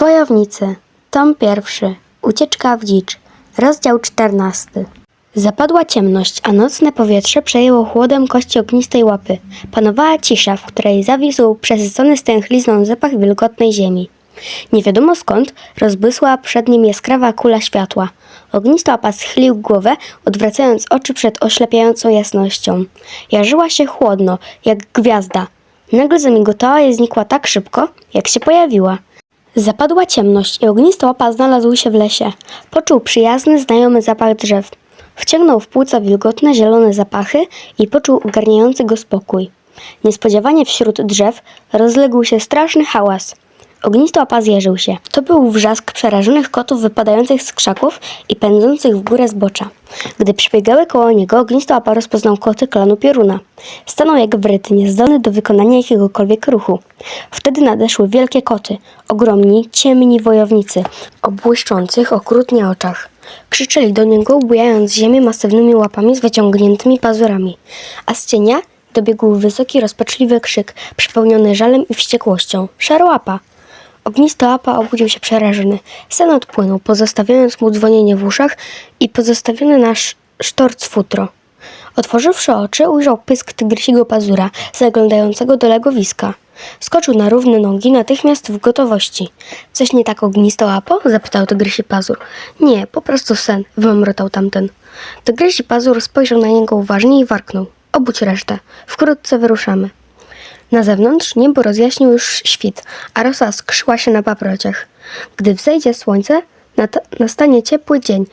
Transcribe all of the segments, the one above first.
Wojownicy. Tom pierwszy. Ucieczka w dzicz. Rozdział czternasty. Zapadła ciemność, a nocne powietrze przejęło chłodem kości ognistej łapy. Panowała cisza, w której zawisł przesycony stęchlizną zapach wilgotnej ziemi. Nie wiadomo skąd rozbłysła przed nim jaskrawa kula światła. Ognista łapa schylił głowę, odwracając oczy przed oślepiającą jasnością. Jarzyła się chłodno, jak gwiazda. Nagle zamigotała i znikła tak szybko, jak się pojawiła. Zapadła ciemność i ognista łapa znalazł się w lesie. Poczuł przyjazny, znajomy zapach drzew. Wciągnął w płuca wilgotne, zielone zapachy i poczuł ogarniający go spokój. Niespodziewanie wśród drzew rozległ się straszny hałas. Ognista łapa zjeżył się. To był wrzask przerażonych kotów wypadających z krzaków i pędzących w górę zbocza. Gdy przebiegały koło niego, ognista łapa rozpoznał koty klanu Pioruna. Stanął jak wryty, niezdolny do wykonania jakiegokolwiek ruchu. Wtedy nadeszły wielkie koty, ogromni, ciemni wojownicy, o błyszczących, okrutnie oczach. Krzyczeli do niego, ubijając ziemię masywnymi łapami z wyciągniętymi pazurami. A z cienia dobiegł wysoki, rozpaczliwy krzyk, przepełniony żalem i wściekłością. Szarłapa! Ognista łapa obudził się przerażony. Sen odpłynął, pozostawiając mu dzwonienie w uszach i pozostawiony na sz- sztorc futro. Otworzywszy oczy, ujrzał pysk tygrysiego pazura, zaglądającego do legowiska. Skoczył na równe nogi, natychmiast w gotowości. Coś nie tak ognista łapo? zapytał tygrysi pazur. Nie, po prostu sen, wymrotał tamten. Tygrysi pazur spojrzał na niego uważnie i warknął. Obudź resztę. Wkrótce wyruszamy. Na zewnątrz niebo rozjaśnił już świt, a rosa skrzyła się na paprociach. Gdy wzejdzie słońce, nastanie ciepły dzień,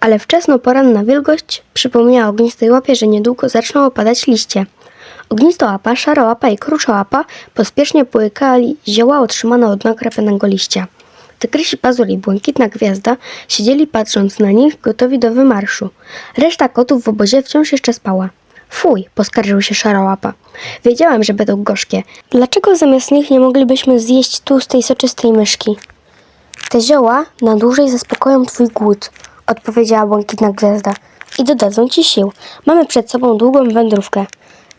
ale wczesno poranna wilgoć przypomniała ognistej łapie, że niedługo zaczną opadać liście. Ognista łapa, szara łapa i krusza łapa pospiesznie połykali zioła otrzymane od nakrapionego liścia. Tygrysi pazur i błękitna gwiazda siedzieli patrząc na nich, gotowi do wymarszu. Reszta kotów w obozie wciąż jeszcze spała. Fuj, poskarżył się szara łapa. Wiedziałem, że będą gorzkie. Dlaczego zamiast nich nie moglibyśmy zjeść tłustej, soczystej myszki? Te zioła na dłużej zaspokoją twój głód, odpowiedziała błękitna gwiazda. I dodadzą ci sił. Mamy przed sobą długą wędrówkę.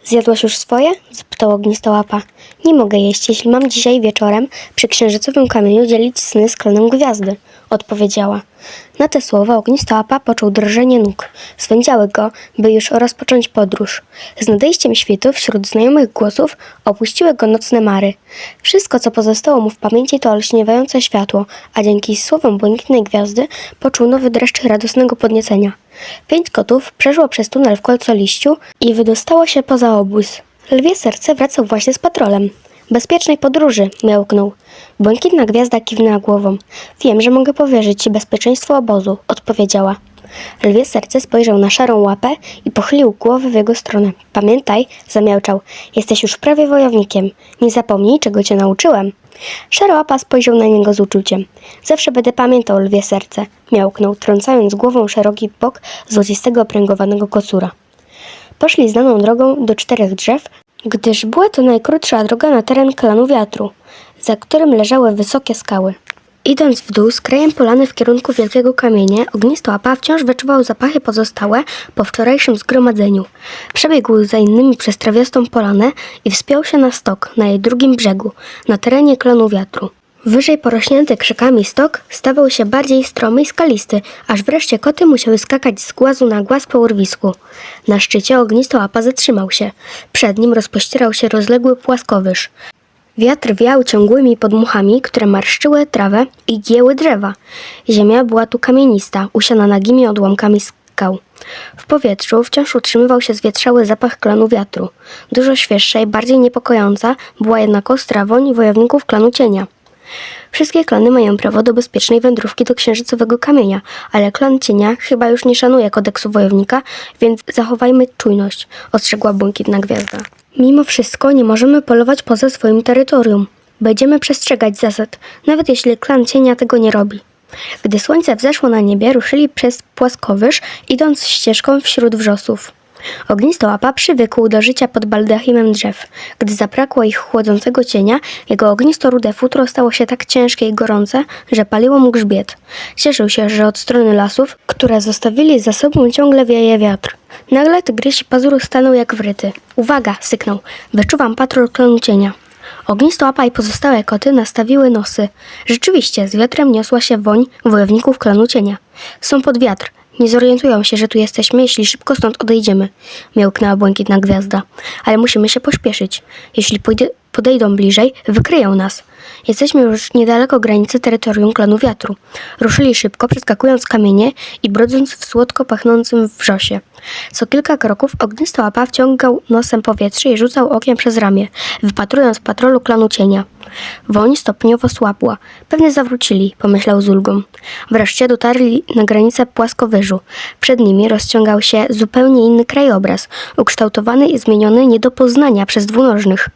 Zjadłaś już swoje? zapytał ognista łapa. Nie mogę jeść, jeśli mam dzisiaj wieczorem przy księżycowym kamieniu dzielić sny z klanem gwiazdy, odpowiedziała. Na te słowa ognista łapa poczuł drżenie nóg. Swędziały go, by już rozpocząć podróż. Z nadejściem świtu wśród znajomych głosów opuściły go nocne mary. Wszystko, co pozostało mu w pamięci, to olśniewające światło, a dzięki słowom błękitnej gwiazdy poczuł nowy dreszcz radosnego podniecenia. Pięć kotów przeszło przez tunel w kolco liściu i wydostało się poza obóz. Lwie serce wracał właśnie z patrolem. Bezpiecznej podróży, miałknął. Błękitna gwiazda kiwnęła głową. Wiem, że mogę powierzyć ci bezpieczeństwo obozu, odpowiedziała. Lwie serce spojrzał na szarą łapę i pochylił głowę w jego stronę. Pamiętaj, zamiałczał, jesteś już prawie wojownikiem. Nie zapomnij, czego cię nauczyłem. Szara łapa spojrzał na niego z uczuciem. Zawsze będę pamiętał lwie serce, miałknął, trącając głową szeroki bok złocistego opręgowanego kocura. Poszli znaną drogą do czterech drzew, gdyż była to najkrótsza droga na teren klanu wiatru, za którym leżały wysokie skały. Idąc w dół z krajem polany w kierunku wielkiego kamienia, ognista łapa wciąż wyczuwał zapachy pozostałe po wczorajszym zgromadzeniu. Przebiegł za innymi przez trawiastą polanę i wspiął się na stok na jej drugim brzegu, na terenie klanu wiatru. Wyżej porośnięty krzakami stok stawał się bardziej stromy i skalisty, aż wreszcie koty musiały skakać z głazu na głaz po urwisku. Na szczycie ognista łapa zatrzymał się. Przed nim rozpościerał się rozległy płaskowyż. Wiatr wiał ciągłymi podmuchami, które marszczyły trawę i gięły drzewa. Ziemia była tu kamienista, usiana nagimi odłamkami skał. W powietrzu wciąż utrzymywał się zwietrzały zapach klanu wiatru. Dużo świeższa i bardziej niepokojąca była jednak ostra woń wojowników klanu cienia. Wszystkie klany mają prawo do bezpiecznej wędrówki do księżycowego kamienia, ale klan cienia chyba już nie szanuje kodeksu wojownika, więc zachowajmy czujność, ostrzegła błękitna gwiazda. Mimo wszystko nie możemy polować poza swoim terytorium. Będziemy przestrzegać zasad, nawet jeśli klan cienia tego nie robi. Gdy słońce wzeszło na niebie, ruszyli przez płaskowyż, idąc ścieżką wśród wrzosów. Ognista łapa przywykł do życia pod baldachimem drzew. Gdy zabrakło ich chłodzącego cienia, jego ognisto-rude futro stało się tak ciężkie i gorące, że paliło mu grzbiet. Cieszył się, że od strony lasów, które zostawili za sobą, ciągle wieje wiatr. Nagle tygrysi pazur stanął jak wryty. Uwaga! syknął. Wyczuwam patrol klanu cienia. Ognistołapa i pozostałe koty nastawiły nosy. Rzeczywiście, z wiatrem niosła się woń wojowników klanu cienia. Są pod wiatr. Nie zorientują się, że tu jesteśmy, jeśli szybko stąd odejdziemy. Miałknęła błękitna gwiazda. Ale musimy się pośpieszyć. Jeśli pójdę, podejdą bliżej, wykryją nas. Jesteśmy już niedaleko granicy terytorium klanu wiatru. Ruszyli szybko, przeskakując kamienie i brodząc w słodko pachnącym wrzosie. Co kilka kroków ognisty łapa wciągał nosem powietrze i rzucał okiem przez ramię, wypatrując patrolu klanu cienia. Woń stopniowo słabła. Pewnie zawrócili, pomyślał z ulgą. Wreszcie dotarli na granicę płaskowyżu. Przed nimi rozciągał się zupełnie inny krajobraz, ukształtowany i zmieniony nie do poznania przez dwunożnych.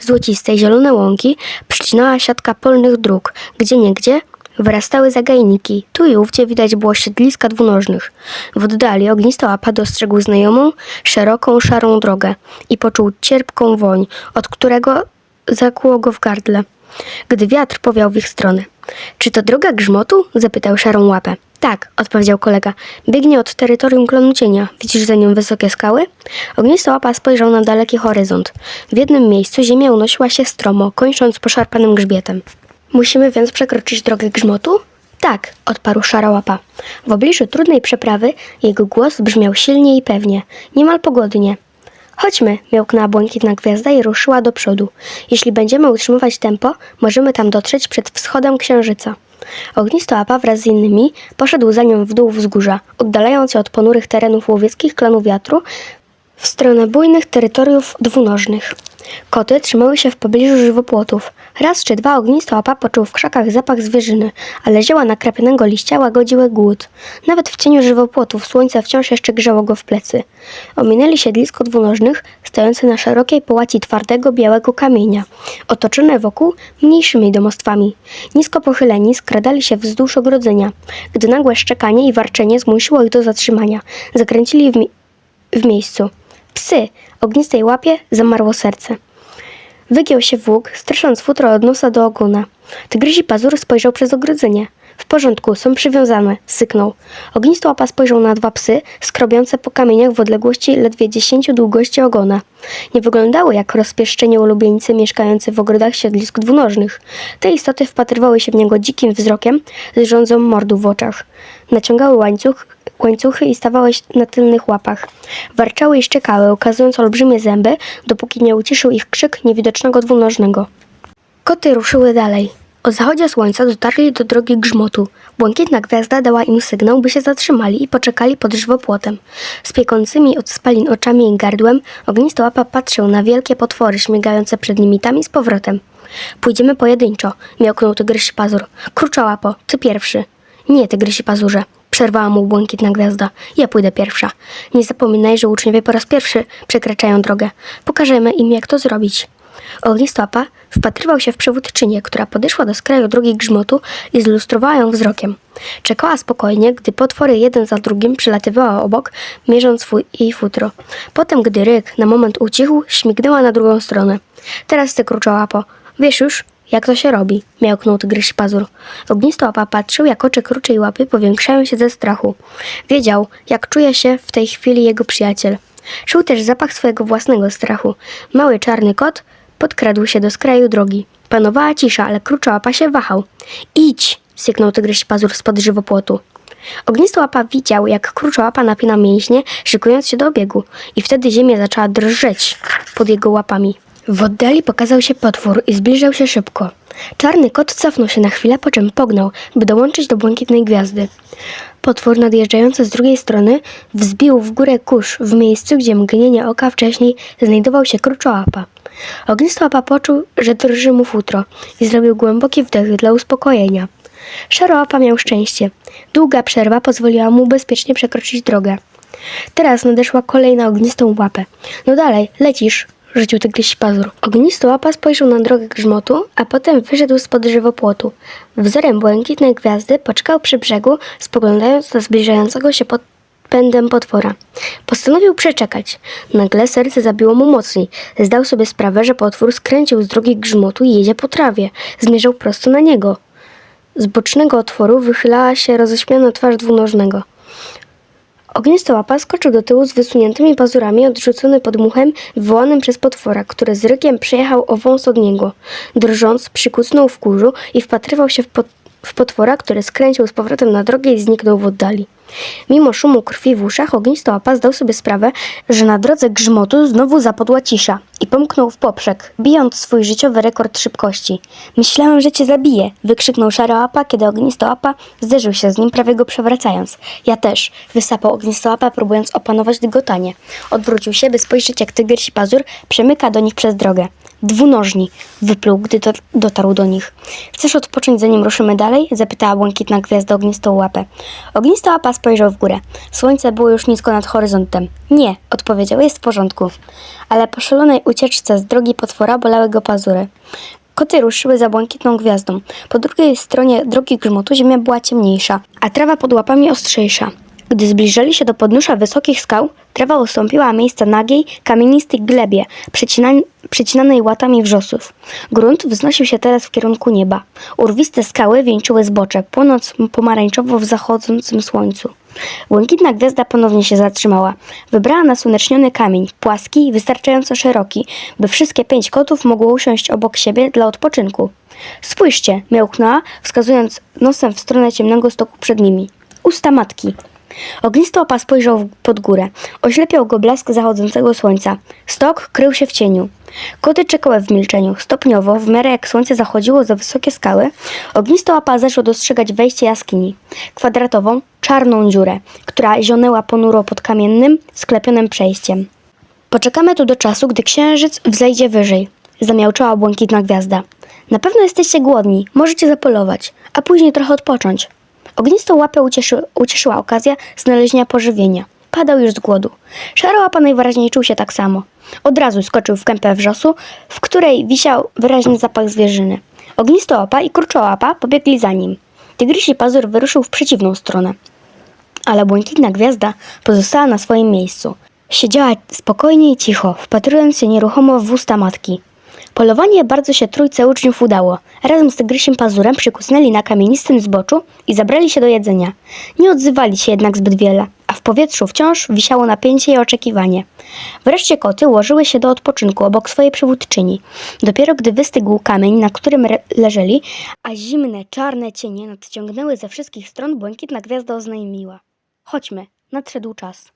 Złociste zielone łąki przycinała siatka polnych dróg, gdzie niegdzie wyrastały zagajniki. Tu i ówdzie widać było siedliska dwunożnych. W oddali ognista łapa dostrzegł znajomą, szeroką, szarą drogę i poczuł cierpką woń, od którego zakłuło go w gardle, gdy wiatr powiał w ich stronę. Czy to droga grzmotu? zapytał szarą łapę. Tak, odpowiedział kolega. Biegnie od terytorium klonu cienia. Widzisz za nią wysokie skały? Ognista łapa spojrzał na daleki horyzont. W jednym miejscu ziemia unosiła się stromo, kończąc poszarpanym grzbietem. Musimy więc przekroczyć drogę grzmotu? Tak, odparł szara łapa. W obliczu trudnej przeprawy jego głos brzmiał silnie i pewnie, niemal pogodnie. Chodźmy, miałknęła błękitna gwiazda i ruszyła do przodu. Jeśli będziemy utrzymywać tempo, możemy tam dotrzeć przed wschodem księżyca. Ognisto Apa wraz z innymi poszedł za nią w dół wzgórza, oddalając się od ponurych terenów łowieckich klanu wiatru w stronę bujnych terytoriów dwunożnych. Koty trzymały się w pobliżu żywopłotów. Raz czy dwa ognisto łapa poczuł w krzakach zapach zwierzyny, ale zioła nakrapionego liścia łagodziły głód. Nawet w cieniu żywopłotów słońce wciąż jeszcze grzało go w plecy. Ominęli siedlisko dwunożnych, stojące na szerokiej połaci twardego, białego kamienia, otoczone wokół mniejszymi domostwami. Nisko pochyleni skradali się wzdłuż ogrodzenia, gdy nagłe szczekanie i warczenie zmusiło ich do zatrzymania. Zakręcili w, mi- w miejscu. Psy! Ognistej łapie zamarło serce. Wygiął się w łuk, strasząc futro od nosa do ogona. Tygrysi pazur spojrzał przez ogrodzenie. W porządku, są przywiązane, syknął. Ognisty łapa spojrzał na dwa psy, skrobiące po kamieniach w odległości ledwie dziesięciu długości ogona. Nie wyglądały jak rozpieszczeni ulubieńcy mieszkający w ogrodach siedlisk dwunożnych. Te istoty wpatrywały się w niego dzikim wzrokiem z rządzą mordu w oczach. Naciągały łańcuch, łańcuchy i stawały na tylnych łapach. Warczały i szczekały, okazując olbrzymie zęby, dopóki nie uciszył ich krzyk niewidocznego dwunożnego. Koty ruszyły dalej. O zachodzie słońca dotarli do drogi grzmotu. Błękitna gwiazda dała im sygnał, by się zatrzymali i poczekali pod żywopłotem. Z piekącymi od spalin oczami i gardłem ognisty łapa patrzył na wielkie potwory śmigające przed nimi tam i z powrotem. Pójdziemy pojedynczo, miałknął tygrysi pazur. Krucza łapo, ty pierwszy. Nie, tygrysi pazurze, przerwała mu błękitna gwiazda. Ja pójdę pierwsza. Nie zapominaj, że uczniowie po raz pierwszy przekraczają drogę. Pokażemy im, jak to zrobić. Ognistapa wpatrywał się w przewódczynię, która podeszła do skraju drogi grzmotu i zlustrowała ją wzrokiem. Czekała spokojnie, gdy potwory jeden za drugim przelatywały obok, mierząc swój jej futro. Potem, gdy ryk na moment ucichł, śmignęła na drugą stronę. Teraz ty, kruczołapo, wiesz już, jak to się robi, miałknął tygryś pazur. Ognisto łapa patrzył, jak oczy kruczej łapy powiększają się ze strachu. Wiedział, jak czuje się w tej chwili jego przyjaciel. Czuł też zapach swojego własnego strachu. Mały czarny kot podkradł się do skraju drogi. Panowała cisza, ale kruczołapa się wahał. Idź! syknął tygryś pazur spod żywopłotu. Ognisty łapa widział, jak kruczołapa napina mięśnie, szykując się do obiegu. I wtedy ziemia zaczęła drżeć pod jego łapami. W oddali pokazał się potwór i zbliżał się szybko. Czarny kot cofnął się na chwilę, po czym pognał, by dołączyć do błękitnej gwiazdy. Potwór nadjeżdżający z drugiej strony wzbił w górę kurz w miejscu, gdzie mgnienie oka wcześniej znajdował się kruczołapa. Ognisty łapa poczuł, że drży mu futro i zrobił głęboki wdech dla uspokojenia. Szarołapa miał szczęście. Długa przerwa pozwoliła mu bezpiecznie przekroczyć drogę. Teraz nadeszła kolej na ognistą łapę. No dalej, lecisz, rzucił tygryś pazur. Ognisty łapa spojrzał na drogę grzmotu, a potem wyszedł spod żywopłotu. Wzorem błękitnej gwiazdy poczekał przy brzegu, spoglądając na zbliżającego się pod pędem potwora. Postanowił przeczekać. Nagle serce zabiło mu mocniej. Zdał sobie sprawę, że potwór skręcił z drogi grzmotu i jedzie po trawie. Zmierzał prosto na niego. Z bocznego otworu wychylała się roześmiana twarz dwunożnego. Ognisty łapa skoczył do tyłu z wysuniętymi pazurami, odrzucony podmuchem wywołanym przez potwora, który z rykiem przejechał o wąs od niego. Drżąc, przykucnął w kurzu i wpatrywał się w, pot- w potwora, który skręcił z powrotem na drogę i zniknął w oddali. Mimo szumu krwi w uszach, ognisty łapa zdał sobie sprawę, że na drodze grzmotu znowu zapadła cisza i pomknął w poprzek, bijąc swój życiowy rekord szybkości. Myślałem, że cię zabiję, wykrzyknął szara łapa, kiedy ognisty łapa zderzył się z nim, prawie go przewracając. Ja też, wysapał ognisty łapa, próbując opanować dygotanie. Odwrócił się, by spojrzeć, jak tygrys i pazur przemyka do nich przez drogę. Dwunożni, wypluł, gdy to dotarł do nich. Chcesz odpocząć, zanim ruszymy dalej? zapytała błękitna gwiazda ognistą łapę. Ognista łapa spojrzał w górę. Słońce było już nisko nad horyzontem. Nie, odpowiedział, jest w porządku. Ale po szalonej ucieczce z drogi potwora bolały go pazury. Koty ruszyły za błękitną gwiazdą. Po drugiej stronie drogi grzmotu ziemia była ciemniejsza, a trawa pod łapami ostrzejsza. Gdy zbliżali się do podnóża wysokich skał, trawa ustąpiła miejsca nagiej, kamienistej glebie, przecinan- przecinanej łatami wrzosów. Grunt wznosił się teraz w kierunku nieba. Urwiste skały wieńczyły zbocze, płonąc pomarańczowo w zachodzącym słońcu. Błękitna gwiazda ponownie się zatrzymała. Wybrała nasłoneczniony kamień, płaski i wystarczająco szeroki, by wszystkie pięć kotów mogło usiąść obok siebie dla odpoczynku. Spójrzcie, miałknęła, wskazując nosem w stronę ciemnego stoku przed nimi. Usta matki. Ognisty opa spojrzał pod górę. Oślepiał go blask zachodzącego słońca. Stok krył się w cieniu. Koty czekały w milczeniu. Stopniowo, w miarę jak słońce zachodziło za wysokie skały, ognisto łapa zaczął dostrzegać wejście jaskini. Kwadratową, czarną dziurę, która zionęła ponuro pod kamiennym, sklepionym przejściem. Poczekamy tu do czasu, gdy księżyc wzejdzie wyżej. Zamiałczała błękitna gwiazda. Na pewno jesteście głodni, możecie zapolować, a później trochę odpocząć. Ognistą łapę ucieszy, ucieszyła okazja znalezienia pożywienia. Padał już z głodu. Szara łapa najwyraźniej czuł się tak samo. Od razu skoczył w kępę wrzosu, w której wisiał wyraźny zapach zwierzyny. Ognisto łapa i kurczołapa pobiegli za nim. Tygrysi pazur wyruszył w przeciwną stronę ale błękitna gwiazda pozostała na swoim miejscu. Siedziała spokojnie i cicho, wpatrując się nieruchomo w usta matki. Polowanie bardzo się trójce uczniów udało. Razem z tygrysiem pazurem przykucnęli na kamienistym zboczu i zabrali się do jedzenia. Nie odzywali się jednak zbyt wiele, a w powietrzu wciąż wisiało napięcie i oczekiwanie. Wreszcie koty ułożyły się do odpoczynku obok swojej przywódczyni. Dopiero gdy wystygł kamień, na którym leżeli, a zimne, czarne cienie nadciągnęły ze wszystkich stron, błękitna gwiazda oznajmiła. Chodźmy, nadszedł czas.